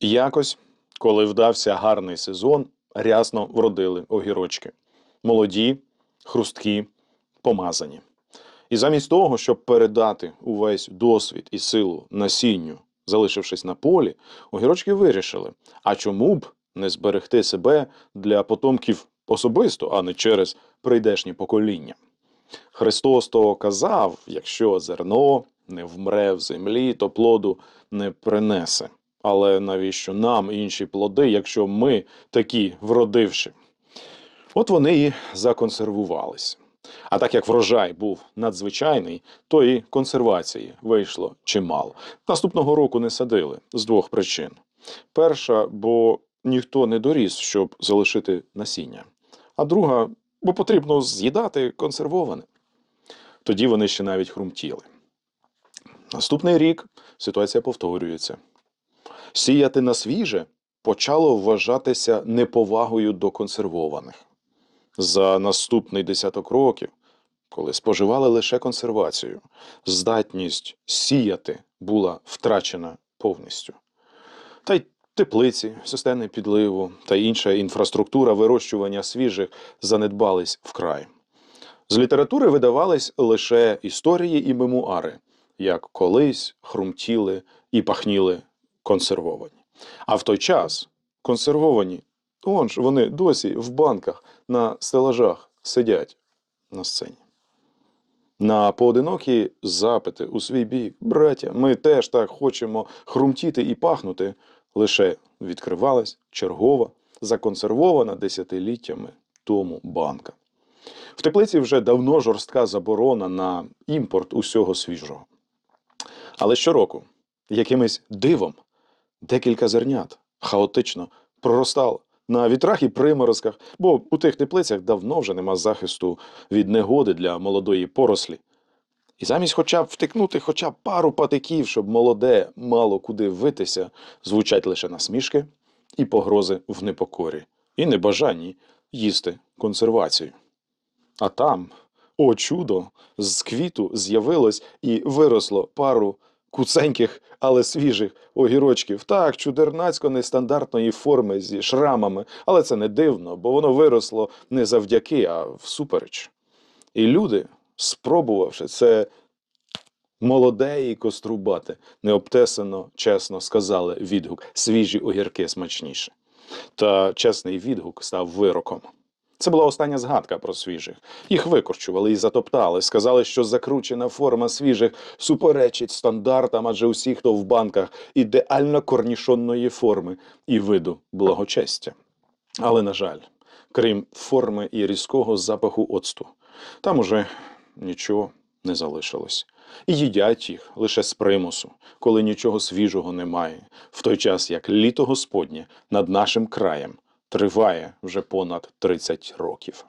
Якось, коли вдався гарний сезон, рясно вродили огірочки. Молоді, хрусткі, помазані. І замість того, щоб передати увесь досвід і силу насінню, залишившись на полі, огірочки вирішили: а чому б не зберегти себе для потомків особисто, а не через прийдешні покоління? Христос то казав: якщо зерно не вмре в землі, то плоду не принесе. Але навіщо нам інші плоди, якщо ми такі вродивші? От вони і законсервувались. А так як врожай був надзвичайний, то і консервації вийшло чимало. Наступного року не садили з двох причин: перша, бо ніхто не доріс, щоб залишити насіння, а друга, бо потрібно з'їдати консервоване. Тоді вони ще навіть хрумтіли. Наступний рік ситуація повторюється. Сіяти на свіже почало вважатися неповагою до консервованих. За наступний десяток років, коли споживали лише консервацію, здатність сіяти була втрачена повністю. Та й теплиці, системи підливу та інша інфраструктура вирощування свіжих занедбались вкрай. З літератури видавались лише історії і мемуари, як колись хрумтіли і пахніли консервовані. А в той час консервовані, он ж вони досі в банках на стелажах сидять на сцені. На поодинокі запити у свій бік, браття, ми теж так хочемо хрумтіти і пахнути, лише відкривалась чергова, законсервована десятиліттями тому банка. В теплиці вже давно жорстка заборона на імпорт усього свіжого. Але щороку, якимось дивом, декілька зернят. Хаотично. Проростало. На вітрах і приморозках, бо у тих теплицях давно вже нема захисту від негоди для молодої порослі. І замість хоча б втикнути хоча б пару патиків, щоб молоде мало куди витися, звучать лише насмішки і погрози в непокорі, і небажанні їсти консервацію. А там, о чудо, з квіту з'явилось і виросло пару куценьких, але свіжих огірочків. Так, чудернацько нестандартної форми зі шрамами, але це не дивно, бо воно виросло не завдяки, а всупереч. І люди, спробувавши це молоде і кострубате, необтесано, чесно сказали відгук свіжі огірки смачніше. Та чесний відгук став вироком. Це була остання згадка про свіжих. Їх викорчували і затоптали. Сказали, що закручена форма свіжих суперечить стандартам, адже усі, хто в банках ідеально корнішонної форми і виду благочестя. Але, на жаль, крім форми і різкого запаху оцту, там уже нічого не залишилось. І їдять їх лише з примусу, коли нічого свіжого немає, в той час як літо Господнє над нашим краєм триває вже понад 30 років.